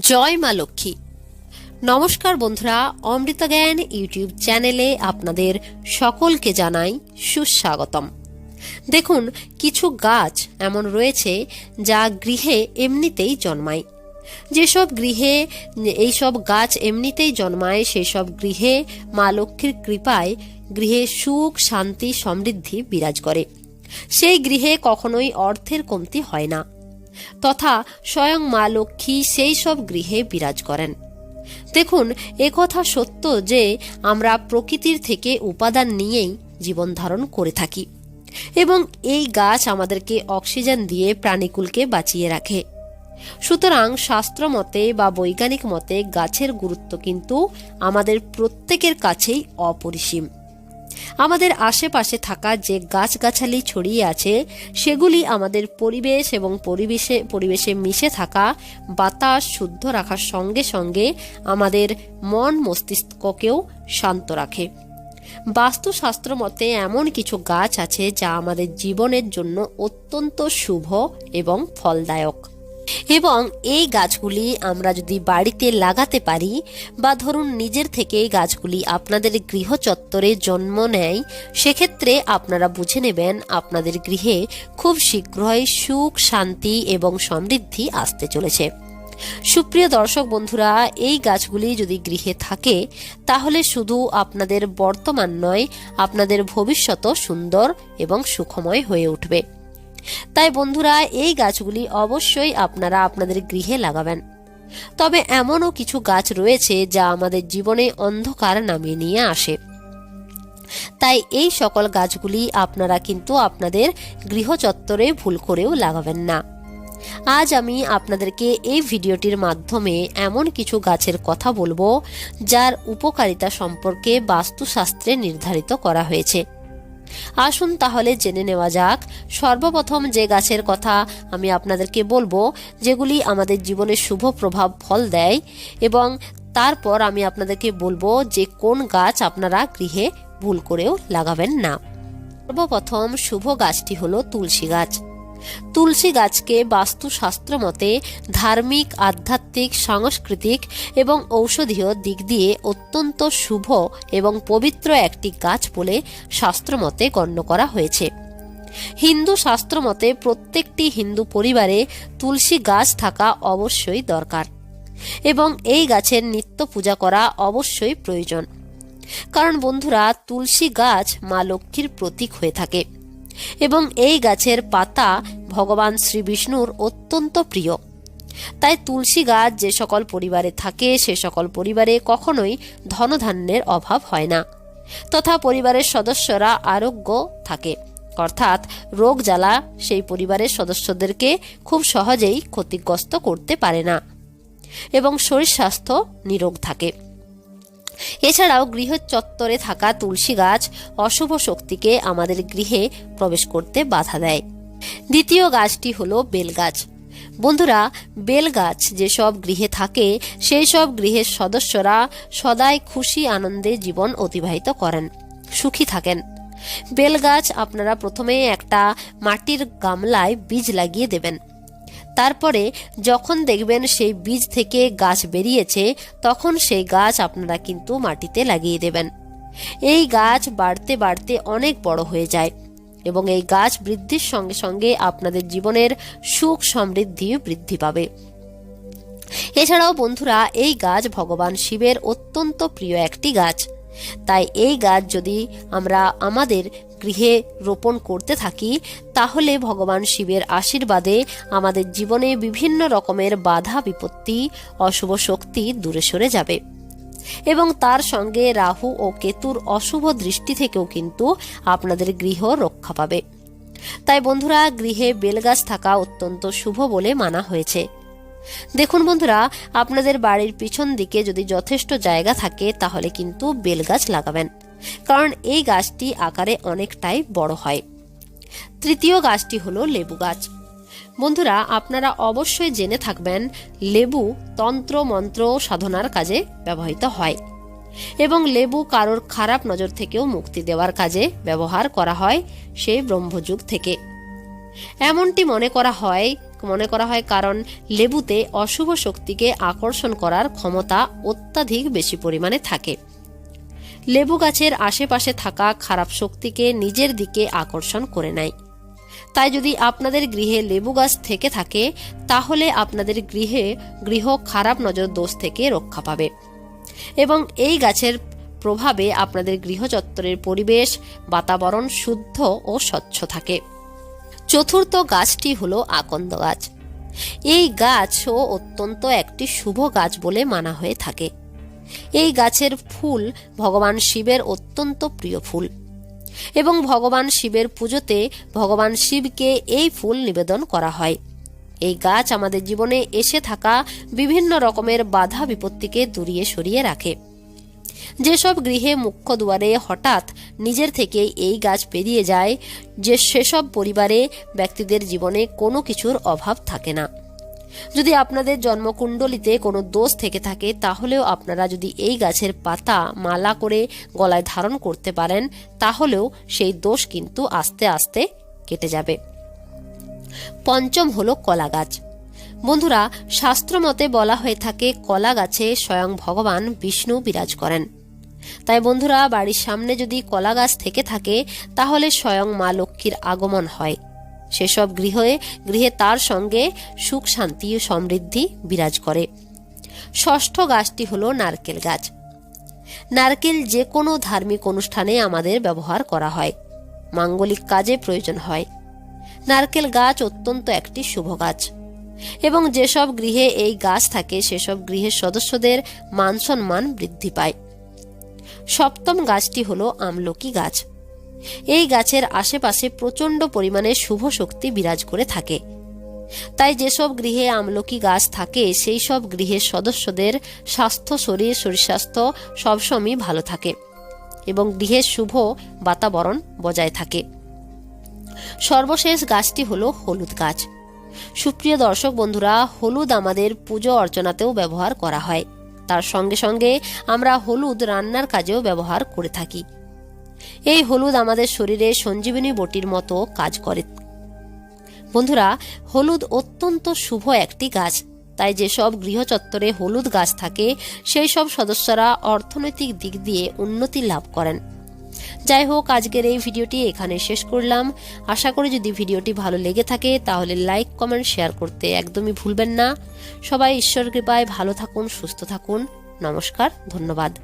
জয় মা লক্ষ্মী। নমস্কার বন্ধুরা, অমৃতা জ্ঞান ইউটিউব চ্যানেলে আপনাদের সকলকে জানাই সুস্বাগতম। দেখুন, কিছু গাছ এমন রয়েছে যা গৃহে এমনিতেই জন্মায়। যেসব গৃহে, এইসব গাছ এমনিতেই জন্মায়, সেসব গৃহে মা লক্ষ্মীর কৃপায় গৃহে সুখ, শান্তি, সমৃদ্ধি বিরাজ করে। সেই গৃহে কখনোই অর্থের কমতি হয় না। তথা স্বয়ং মা লক্ষ্মী সেই সব গৃহে বিরাজ করেন। দেখুন একথা সত্য যে আমরা প্রকৃতির থেকে উপাদান নিয়েই জীবন ধারণ করে থাকি এবং এই গাছ আমাদেরকে অক্সিজেন দিয়ে প্রাণীকুলকে বাঁচিয়ে রাখে। সুতরাং শাস্ত্র মতে বা বৈজ্ঞানিক মতে গাছের গুরুত্ব কিন্তু আমাদের প্রত্যেকের কাছেই অপরিসীম। আমাদের আশেপাশে থাকা যে গাছগাছালি ছড়িয়ে আছে, সেগুলি আমাদের পরিবেশ এবং পরিবেশে পরিবেশে মিশে থাকা, বাতাস শুদ্ধ রাখার সঙ্গে সঙ্গে আমাদের মন মস্তিষ্ককেও শান্ত রাখে। বাস্তুশাস্ত্র মতে এমন কিছু গাছ আছে যা আমাদের জীবনের জন্য অত্যন্ত শুভ এবং ফলদায়ক। এবং এই গাছগুলি আমরা যদি বাড়িতে লাগাতে পারি বা ধরুন নিজের থেকে গাছগুলি আপনাদের গৃহ চত্বরে জন্ম নেয়, সেক্ষেত্রে আপনারা বুঝে নেবেন আপনাদের গৃহে খুব শীঘ্রই সুখ, শান্তি এবং সমৃদ্ধি আসতে চলেছে। সুপ্রিয় দর্শক বন্ধুরা, এই গাছগুলি যদি গৃহে থাকে, তাহলে শুধু আপনাদের বর্তমান নয়, আপনাদের ভবিষ্যৎ সুন্দর এবং সুখময় হয়ে উঠবে। তাই বন্ধুরা, এই গাছগুলি অবশ্যই আপনারা আপনাদের গৃহে লাগাবেন। তবে এমনও কিছু গাছ রয়েছে যা আমাদের জীবনে অন্ধকার নামিয়ে নিয়ে আসে। তাই এই সকল গাছগুলি আপনারা কিন্তু আপনাদের গৃহ চত্বরে ভুল করেও লাগাবেন না। আজ আমি আপনাদেরকে এই ভিডিওটির মাধ্যমে এমন কিছু গাছের কথা বলব, যার উপকারিতা সম্পর্কে বাস্তুশাস্ত্রে নির্ধারিত করা হয়েছে। আসুন তাহলে জেনে নেওয়া যাক। সর্বপ্রথম যে গাছের কথা আমি আপনাদেরকে বলব, যেগুলি আমাদের জীবনে শুভ প্রভাব ফল দেয় এবং তারপর আমি আপনাদেরকে বলব যে কোন গাছ আপনারা গৃহে ভুল করেও লাগাবেন না। সর্বপ্রথম শুভ গাছটি হলো তুলসী গাছ। তুলসী গাছকে বাস্তুশাস্ত্র মতে ধার্মিক, আধ্যাত্মিক, সাংস্কৃতিক এবং ঔষধীয় দিক দিয়ে অত্যন্ত শুভ এবং পবিত্র একটি গাছ বলে শাস্ত্রমতে গণ্য করা হয়েছে। হিন্দু শাস্ত্র মতে প্রত্যেকটি হিন্দু পরিবারে তুলসী গাছ থাকা অবশ্যই দরকার এবং এই গাছের নিত্য পূজা করা অবশ্যই প্রয়োজন। কারণ বন্ধুরা, তুলসী গাছ মা লক্ষ্মীর প্রতীক হয়ে থাকে। এবং এই গাছের পাতা ভগবান শ্রী বিষ্ণুর অত্যন্ত প্রিয়। তাই তুলসী গাছ যে সকল পরিবারে থাকে, সে সকল পরিবারে কখনোই ধনধান্যের অভাব হয় না। তথা পরিবারের সদস্যরা আরোগ্য থাকে। অর্থাৎ রোগ জ্বালা সেই পরিবারের সদস্যদেরকে খুব সহজেই ক্ষতিগ্রস্ত করতে পারে না। এবং শরীর স্বাস্থ্য নিরোগ থাকে। এছাড়াও গৃহ চত্বরে থাকা তুলসী গাছ অশুভ শক্তিকে আমাদের গৃহে প্রবেশ করতে বাধা দেয়। দ্বিতীয় গাছটি হলো বেলগাছ বন্ধুরা বেলগাছ যেসব গৃহে থাকে, সেই সব গৃহের সদস্যরা সদাই খুশি আনন্দে জীবন অতিবাহিত করেন, সুখী থাকেন। বেলগাছ আপনারা প্রথমে একটা মাটির গামলায় বীজ লাগিয়ে দেবেন। তারপরে যখন দেখবেন সেই বীজ থেকে গাছ বেরিয়েছে, তখন সেই গাছ আপনারা কিন্তু মাটিতে লাগিয়ে দেবেন। এই গাছ বাড়তে বাড়তে অনেক বড় হয়ে যায় এবং এই গাছ বৃদ্ধির সঙ্গে সঙ্গে আপনাদের জীবনের সুখ সমৃদ্ধি বৃদ্ধি পাবে। এছাড়াও বন্ধুরা, এই গাছ ভগবান শিবের অত্যন্ত প্রিয় একটি গাছ। তাই এই গাছ যদি আমরা আমাদের গৃহে রোপণ করতে থাকি, তাহলে ভগবান শিবের আশীর্বাদে আমাদের জীবনে বিভিন্ন রকমের বাধা, বিপত্তি, অশুভ শক্তি দূরে সরে যাবে। এবং তার সঙ্গে রাহু ও কেতুর অশুভ দৃষ্টি থেকেও কিন্তু আপনাদের গৃহ রক্ষা পাবে। তাই বন্ধুরা, গৃহে বেলগাছ থাকা অত্যন্ত শুভ বলে মানা হয়েছে। দেখুন বন্ধুরা, আপনাদের বাড়ির পিছন দিকে যদি যথেষ্ট জায়গা থাকে, তাহলে কিন্তু বেলগাছ লাগাবেন। কারণ এই গাছটি আকারে অনেকটাই বড় হয়। তৃতীয় গাছটি হলো লেবু গাছ। বন্ধুরা, আপনারা অবশ্যই জেনে থাকবেন লেবু তন্ত্র মন্ত্র সাধনার কাজে ব্যবহৃত হয় এবং লেবু কারোর খারাপ নজর থেকেও মুক্তি দেওয়ার কাজে ব্যবহার করা হয় সেই ব্রহ্মযুগ থেকে। এমনটি মনে করা হয়, মনে করা হয় কারণ লেবুতে অশুভ শক্তিকে আকর্ষণ করার ক্ষমতা অত্যাধিক বেশি পরিমাণে থাকে। লেবু গাছের আশেপাশে থাকা খারাপ শক্তিকে নিজের দিকে আকর্ষণ করে নেয়। তাই যদি আপনাদের গৃহে লেবু গাছ থেকে থাকে, তাহলে আপনাদের গৃহে গৃহ খারাপ নজর দোষ থেকে রক্ষা পাবে। এবং এই গাছের প্রভাবে আপনাদের গৃহচত্বরের পরিবেশ, বাতাবরণ শুদ্ধ ও স্বচ্ছ থাকে। চতুর্থ গাছটি হলো আকন্দ গাছ। এই গাছও অত্যন্ত একটি শুভ গাছ বলে মানা হয়ে থাকে। এই গাছের ফুল ভগবান শিবের অত্যন্ত প্রিয় ফুল। এবং ভগবান শিবের পুজোতে ভগবান শিবকে এই ফুল নিবেদন করা হয়। এই গাছ আমাদের জীবনে এসে থাকা বিভিন্ন রকমের বাধা বিপত্তিকে দূরিয়ে সরিয়ে রাখে। যেসব গৃহে মুখ্য দুয়ারে হঠাৎ নিজের থেকে এই গাছ পেরিয়ে যায়, যে সেসব পরিবারে ব্যক্তিদের জীবনে কোনো কিছুর অভাব থাকে না। যদি আপনাদের জন্মকুণ্ডলিতে কোনো দোষ থেকে থাকে, তাহলেও আপনারা যদি এই গাছের পাতা মালা করে গলায় ধারণ করতে পারেন, তাহলেও সেই দোষ কিন্তু আস্তে আস্তে কেটে যাবে। পঞ্চম হলো কলা গাছ। বন্ধুরা, শাস্ত্রমতে বলা হয়ে থাকে, কলা গাছে স্বয়ং ভগবান বিষ্ণু বিরাজ করেন। তাই বন্ধুরা, বাড়ির সামনে যদি কলা গাছ থেকে থাকে, তাহলে স্বয়ং মা লক্ষ্মীর আগমন হয়। সেসব গৃহে গৃহে তার সঙ্গে সুখ, শান্তি ও সমৃদ্ধি বিরাজ করে। ষষ্ঠ গাছটি হলো নারকেল গাছ। নারকেল যে কোনো ধার্মিক অনুষ্ঠানে আমাদের ব্যবহার করা হয়। মাঙ্গলিক কাজে প্রয়োজন হয়। নারকেল গাছ অত্যন্ত একটি শুভ গাছ। এবং যেসব গৃহে এই গাছ থাকে, সেসব গৃহের সদস্যদের মান সম্মান বৃদ্ধি পায়। সপ্তম গাছটি হলো আমলকি গাছ। এই গাছের আশেপাশে প্রচণ্ড পরিমাণে শুভ শক্তি বিরাজ করে থাকে। তাই যেসব গৃহে আমলকি গাছ থাকে, সেই সব গৃহের সদস্যদের স্বাস্থ্য, শরীর শরীর স্বাস্থ্য সবসময় ভালো থাকে এবং গৃহের শুভ বাতাবরণ বজায় থাকে। সর্বশেষ গাছটি হলো হলুদ গাছ। সুপ্রিয় দর্শক বন্ধুরা, হলুদ আমাদের পুজো অর্চনাতেও ব্যবহার করা হয়। তার সঙ্গে সঙ্গে আমরা হলুদ রান্নার কাজেও ব্যবহার করে থাকি। এই হলুদ আমাদের শরীরে সঞ্জীবনী বটির মতো কাজ করে। বন্ধুরা, হলুদ অত্যন্ত শুভ একটি গাছ। তাই যেসব গৃহচত্বরে হলুদ গাছ থাকে সেই সব সদস্যরা অর্থনৈতিক দিক দিয়ে উন্নতি লাভ করেন। যাই হোক, আজকের এই ভিডিওটি এখানে শেষ করলাম। আশা করি যদি ভিডিওটি ভালো লেগে থাকে, তাহলে লাইক, কমেন্ট, শেয়ার করতে একদমই ভুলবেন না। সবাই ঈশ্বর কৃপায় ভালো থাকুন, সুস্থ থাকুন। নমস্কার, ধন্যবাদ।